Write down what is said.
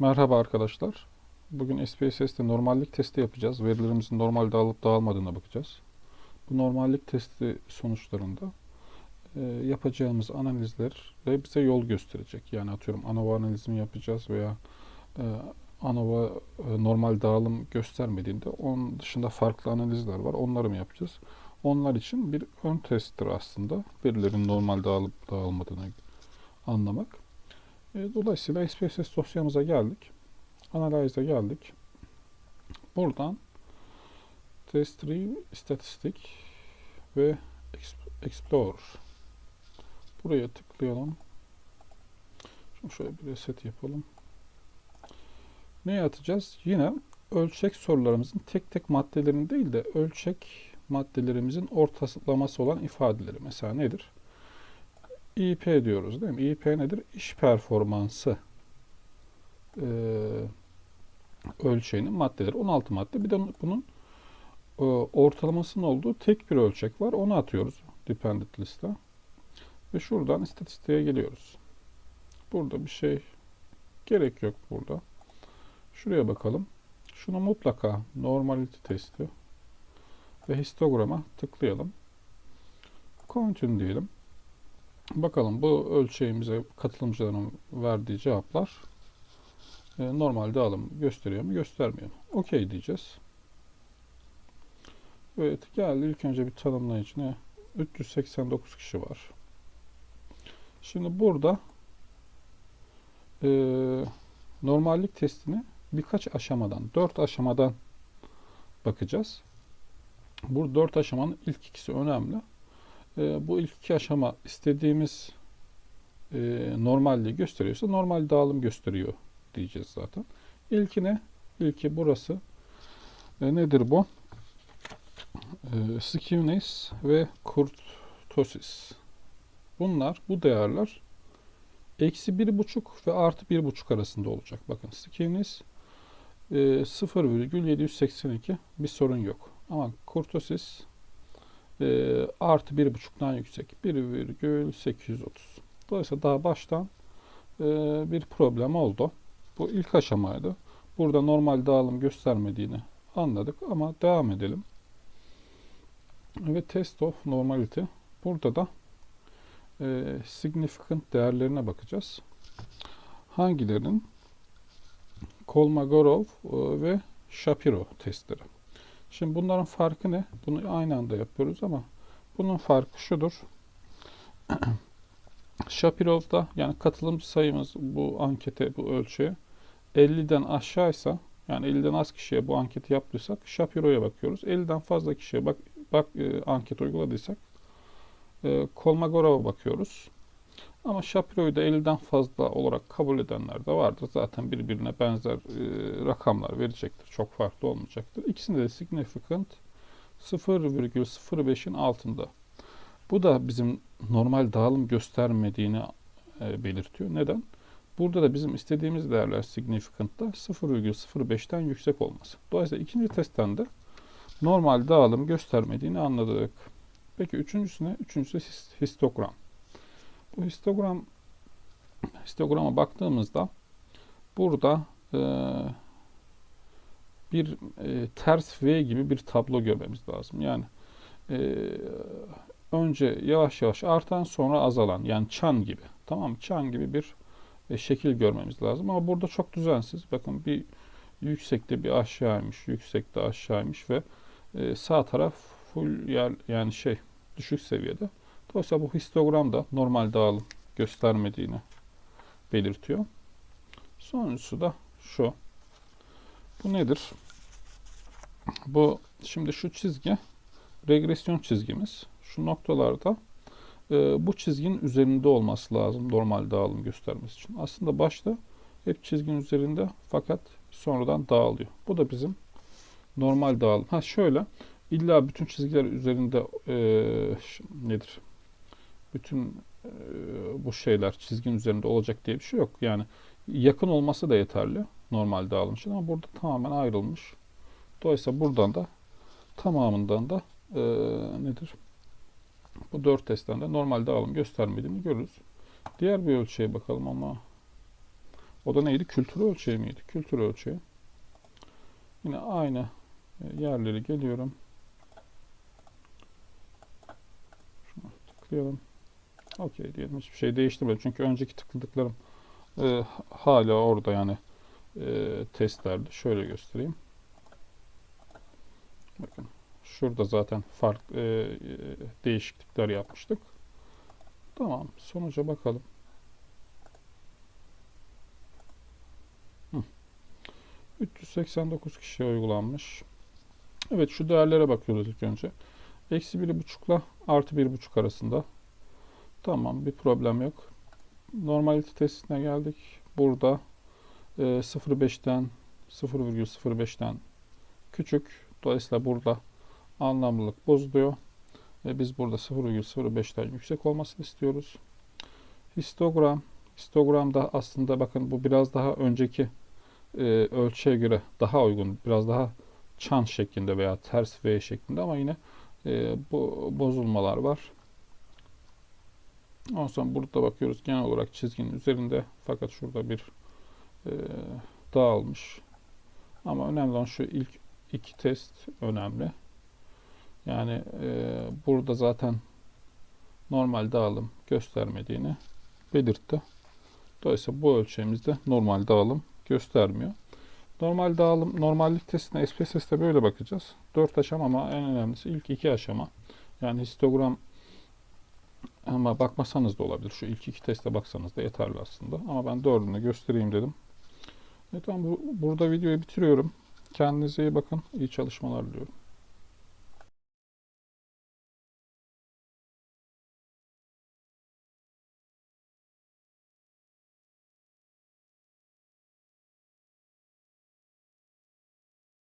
Merhaba arkadaşlar. Bugün SPSS'te normallik testi yapacağız. Verilerimizin normalde alıp dağılmadığına bakacağız. Bu normallik testi sonuçlarında e, yapacağımız analizler ve bize yol gösterecek. Yani atıyorum ANOVA analizini yapacağız veya e, ANOVA e, normal dağılım göstermediğinde onun dışında farklı analizler var. Onları mı yapacağız? Onlar için bir ön testtir aslında. Verilerin normal dağılıp dağılmadığını anlamak. E, Dolayısıyla SPSS dosyamıza geldik. Analyze'a geldik. Buradan Test Tree istatistik ve Exp- Explorer. Buraya tıklayalım. Şimdi şöyle bir reset yapalım. Ne atacağız? Yine ölçek sorularımızın tek tek maddelerini değil de ölçek maddelerimizin ortalaması olan ifadeleri. Mesela nedir? İP diyoruz değil mi? İP nedir? İş performansı e, ölçeğinin maddeleri. 16 madde. Bir de bunun e, ortalamasının olduğu tek bir ölçek var. Onu atıyoruz dependent liste. Ve şuradan istatistiğe geliyoruz. Burada bir şey gerek yok burada. Şuraya bakalım. Şunu mutlaka normality testi ve histograma tıklayalım. Continue diyelim. Bakalım bu ölçeğimize katılımcıların verdiği cevaplar e, normal dağılım gösteriyor mu göstermiyor mu? Okey diyeceğiz. Evet geldi ilk önce bir tanımlayıcı 389 kişi var. Şimdi burada e, normallik testini birkaç aşamadan, dört aşamadan bakacağız. Bu dört aşamanın ilk ikisi önemli. E, bu ilk iki aşama istediğimiz e, normalliği gösteriyorsa normal dağılım gösteriyor diyeceğiz zaten. İlkine, ilki burası. E, nedir bu? E, skewness ve kurtosis. Bunlar, bu değerler eksi bir buçuk ve artı bir buçuk arasında olacak. Bakın skewness e, 0,782 bir sorun yok. Ama kurtosis e, artı bir buçuktan yüksek. 1,830. Dolayısıyla daha baştan e, bir problem oldu. Bu ilk aşamaydı. Burada normal dağılım göstermediğini anladık ama devam edelim. Ve test of normality. Burada da e, significant değerlerine bakacağız. Hangilerinin? Kolmogorov e, ve Shapiro testleri. Şimdi bunların farkı ne? Bunu aynı anda yapıyoruz ama bunun farkı şudur. Shapirov'da yani katılımcı sayımız bu ankete, bu ölçüye 50'den aşağıysa yani 50'den az kişiye bu anketi yaptıysak Shapiro'ya bakıyoruz. 50'den fazla kişiye bak, bak e, anket uyguladıysak e, Kolmogorov'a bakıyoruz. Ama Shapiro'yu da 50'den fazla olarak kabul edenler de vardır. Zaten birbirine benzer e, rakamlar verecektir. Çok farklı olmayacaktır. İkisinde de significant 0,05'in altında. Bu da bizim normal dağılım göstermediğini e, belirtiyor. Neden? Burada da bizim istediğimiz değerler significant'ta 0,05'ten yüksek olması. Dolayısıyla ikinci testten de normal dağılım göstermediğini anladık. Peki üçüncüsü ne? Üçüncüsü histogram. Bu histogram histograma baktığımızda burada e, bir e, ters V gibi bir tablo görmemiz lazım. Yani e, önce yavaş yavaş artan sonra azalan yani çan gibi. Tamam mı? Çan gibi bir e, şekil görmemiz lazım. Ama burada çok düzensiz. Bakın bir yüksekte bir aşağıymış, yüksekte aşağıymış ve e, sağ taraf full yer yani şey düşük seviyede. Dolayısıyla bu histogram da normal dağılım göstermediğini belirtiyor. Sonuncusu da şu. Bu nedir? Bu şimdi şu çizgi regresyon çizgimiz. Şu noktalarda e, bu çizginin üzerinde olması lazım normal dağılım göstermesi için. Aslında başta hep çizginin üzerinde fakat sonradan dağılıyor. Bu da bizim normal dağılım. Ha şöyle illa bütün çizgiler üzerinde e, nedir? Bütün e, bu şeyler çizginin üzerinde olacak diye bir şey yok. Yani yakın olması da yeterli normal dağılım için ama burada tamamen ayrılmış. Dolayısıyla buradan da tamamından da e, nedir? Bu dört testten de normal dağılım göstermediğini görürüz. Diğer bir ölçüye bakalım ama O da neydi? Kültür ölçeği miydi? Kültür ölçeği. Yine aynı e, yerleri geliyorum. Şuna tıklayalım. Okey diyelim. Hiçbir şey değiştirmedim. Çünkü önceki tıkladıklarım e, hala orada yani e, testlerde. Şöyle göstereyim. Bakın. Şurada zaten farklı e, değişiklikler yapmıştık. Tamam. Sonuca bakalım. Hı. 389 kişiye uygulanmış. Evet şu değerlere bakıyoruz ilk önce. Eksi 1,5 ile artı 1,5 arasında. Tamam bir problem yok. Normalite testine geldik. Burada e, 0.5'ten 0,05'ten küçük. Dolayısıyla burada anlamlılık bozuluyor. Ve biz burada 0,05'ten yüksek olmasını istiyoruz. Histogram. Histogramda aslında bakın bu biraz daha önceki e, ölçüye göre daha uygun. Biraz daha çan şeklinde veya ters V şeklinde ama yine e, bu bozulmalar var. Ondan sonra burada bakıyoruz genel olarak çizginin üzerinde fakat şurada bir e, dağılmış. Ama önemli olan şu ilk iki test önemli. Yani e, burada zaten normal dağılım göstermediğini belirtti. Dolayısıyla bu ölçeğimizde normal dağılım göstermiyor. Normal dağılım, normallik testine SPSS'te böyle bakacağız. 4 aşama ama en önemlisi ilk iki aşama. Yani histogram ama bakmasanız da olabilir. Şu ilk iki teste baksanız da yeterli aslında. Ama ben dördünü göstereyim dedim. Evet, tamam, bu, burada videoyu bitiriyorum. Kendinize iyi bakın. İyi çalışmalar diliyorum.